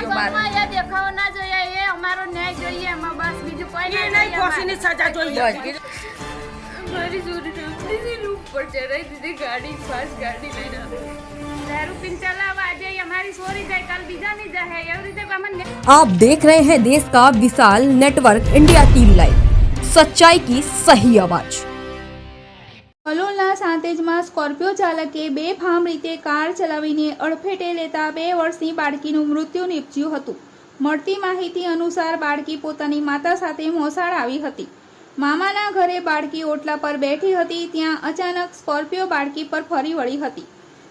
ગયો મારે ગામમાં એ દેખાવો ના જોઈએ એ અમારો ન્યાય જોઈએ એમાં બસ બીજું કોઈ ના એ નહીં જોઈએ ફાંસીની સજા જોઈએ બસ કીધું મારી ચોરી દીધી રૂપ પર ચડાઈ દીધી ગાડી ફાસ્ટ ગાડી લઈને આવી. દારૂ પીને ચલાવવા આજે અમારી ચોરી જાય કાલ બીજાની જાય એવી રીતે કોઈ અમને ન્યાય आप देख रहे हैं देश का विशाल नेटवर्क इंडिया टीवी लाइव सच्चाई की सही आवाज કલોલના સાંતેજમાં સ્કોર્પિયો ચાલકે બે ફામ રીતે કાર ચલાવીને અડફેટે લેતા બે વર્ષની બાળકીનું મૃત્યુ નીપજ્યું હતું. મળતી માહિતી અનુસાર બાળકી પોતાની માતા સાથે મોસાળ આવી હતી. મામાના ઘરે બાળકી ઓટલા પર બેઠી હતી, ત્યાં અચાનક સ્કોર્પિયો બાળકી પર ફરી વળી હતી.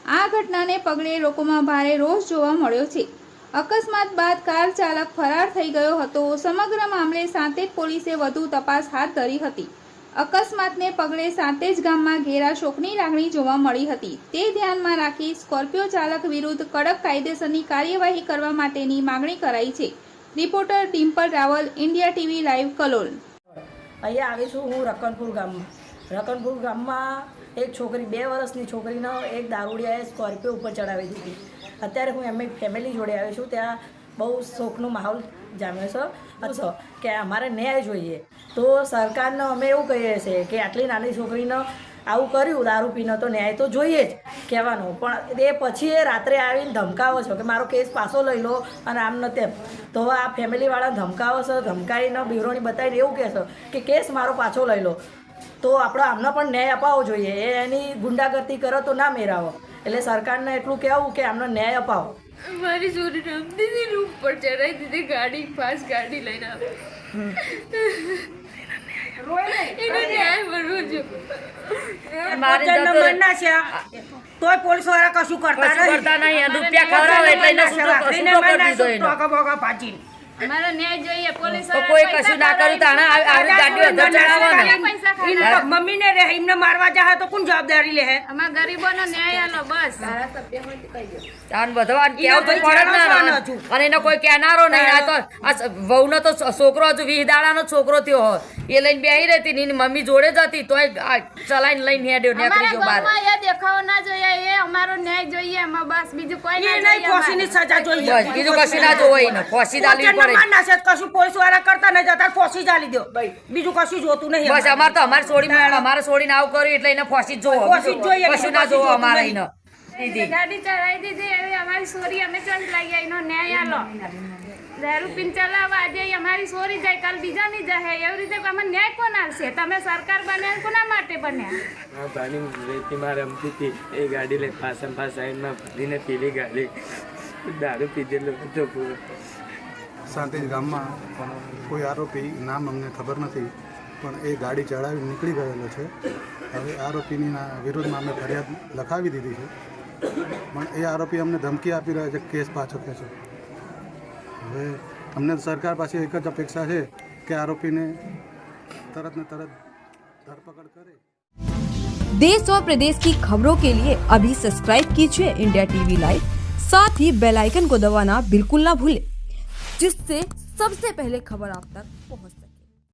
આ ઘટનાને પગલે લોકોમાં ભારે રોષ જોવા મળ્યો છે. અકસ્માત બાદ કાર ચાલક ફરાર થઈ ગયો હતો. સમગ્ર મામલે સાંતેજ પોલીસે વધુ તપાસ હાથ ધરી હતી. અકસ્માતને પગલે સાંતેજ ગામમાં ઘેરા શોકની લાગણી જોવા મળી હતી. તે ધ્યાનમાં રાખી સ્કોર્પિયો ચાલક વિરુદ્ધ કડક કાયદેસરની કાર્યવાહી કરવા માટેની માગણી કરાઈ છે. Reporter Dimple Raval, India TV live, Kalol. અહીંયા આવી છું હું રકનપુર ગામમાં. રકનપુર ગામમાં એક છોકરી, બે વર્ષની છોકરીનો એક દારૂડિયાએ સ્કોર્પિયો ઉપર ચડાવી દીધી. અત્યારે હું એમની ફેમિલી જોડે આવી છું. ત્યાં બહુ શોખનો માહોલ જામ્યો છે. અચ્છા, કે અમારે ન્યાય જોઈએ. તો સરકારને અમે એવું કહીએ છીએ કે આટલી નાની છોકરીનો આવું કર્યું, દારૂ પીને તો ન્યાય તો જોઈએ જ કહેવાનો. પણ એ પછી એ રાત્રે આવીને ધમકાવો છો કે મારો કેસ પાછો લઈ લો અને આમ ન તેમ તો આ ફેમિલીવાળા ધમકાવો છો ધમકાવીને બ્યુરોની બતાવીને એવું કહેશો કે કેસ મારો પાછો લઈ લો. તો આપણે આમને પણ ન્યાય અપાવવો જોઈએ. એની ગુંડાગર્દી કરો તો ના મેરાવો. એટલે સરકારને એટલું કહેવું કે આમનો ન્યાય અપાવો. મારી ચોરી દીધી રૂમ પર ચડાવી દીધી ગાડી ફાસ્ટ ગાડી લઈને આવી. એને ન્યાય મળવો જોઈએ. તોય પોલીસવાળા કશું કરતા નહીં. રૂપિયા ખવડાવે એટલે એને છૂટો છૂટો કરી દીધો એનો. અમારો ન્યાય જોઈએ પોલીસ તો કોઈ કશું ના કર્યું તો આને આવી- આવી અંદર ચડાવો ને મમ્મી ને રે એમને મારવા જાય તો કોણ જવાબદારી લે હે? અમારા ગરીબોનો ન્યાય આલો બસ. આને બધા આને તો ભાઈ પડે જ જાણો ને છો. હજુ. અને એને કોઈ કહેનારો નહીં. આ તો આ વહુનો તો છોકરો હજુ વીસ દાડાનો છોકરો થયો હોય એ લઈને બેહી રહેતી ની એની મમ્મી જોડે જ હતી. તોય ચલાઈને લઈને હેડ્યો નીકળી ગયો બહાર એ દેખાવો ના જોઈએ એ અમારો ન્યાય જોઈએ એમાં બસ. બીજું કોઈ ના એ નહીં જોઈએ ફાંસીની સજા જોઈએ. બસ બીજું કશું ના જોવો એને. ફોસી દાલવી પોતાના છે કશું પોલીસવાળા કરતા નહીં જતા ફોસી ચાલી દો. બીજું કશું જોતું નહીં બસ અમારે. તો અમારે છોડી અમારે છોડીને આવું કર્યું એટલે એને ફોસી જ જોવો. ફોસી જ જોઈએ, કશું ના જોવો અમારે એને. ગાડી ચડાવી દીધી એવી અમારી સોરી અમે ચોરી લઈ આવીનો ન્યાય આલો. દારૂ પીને ચલાવવા આજે અમારી સોરી જાય કાલ બીજાની જાય. એવી રીતે અમે ન્યાય કોણ આવશે તમે સરકાર બન્યા કોના માટે બન્યા? આ ભાની રેતીમાં રમતી હતી એ ગાડી લઈ પાછળ પાછળ સાઈડમાં ભરીને પીલી ગાડી. દારૂ પીધેલો હતો પૂરો. સાંતેજ ગામમાં કોઈ આરોપી નામ અમને ખબર નથી પણ એ ગાડી ચડાવી નીકળી ગયેલો છે હવે આરોપીની ના વિરુદ્ધમાં અમે ફરિયાદ લખાવી દીધી છે પણ એ આરોપી અમને ધમકી આપી રહ્યા છે કે કેસ પાછો ખેંચો હવે અમને સરકાર પાસે એક જ અપેક્ષા છે કે આરોપીને તરત ને તરત ધરપકડ કરે देश और प्रदेश की खबरों के लिए अभी सब्सक्राइब कीजिए इंडिया टीवी लाइव साथ ही बेल आइकन को दबाना बिल्कुल ना भूलें जिससे सबसे पहले खबर आप तक पहुंच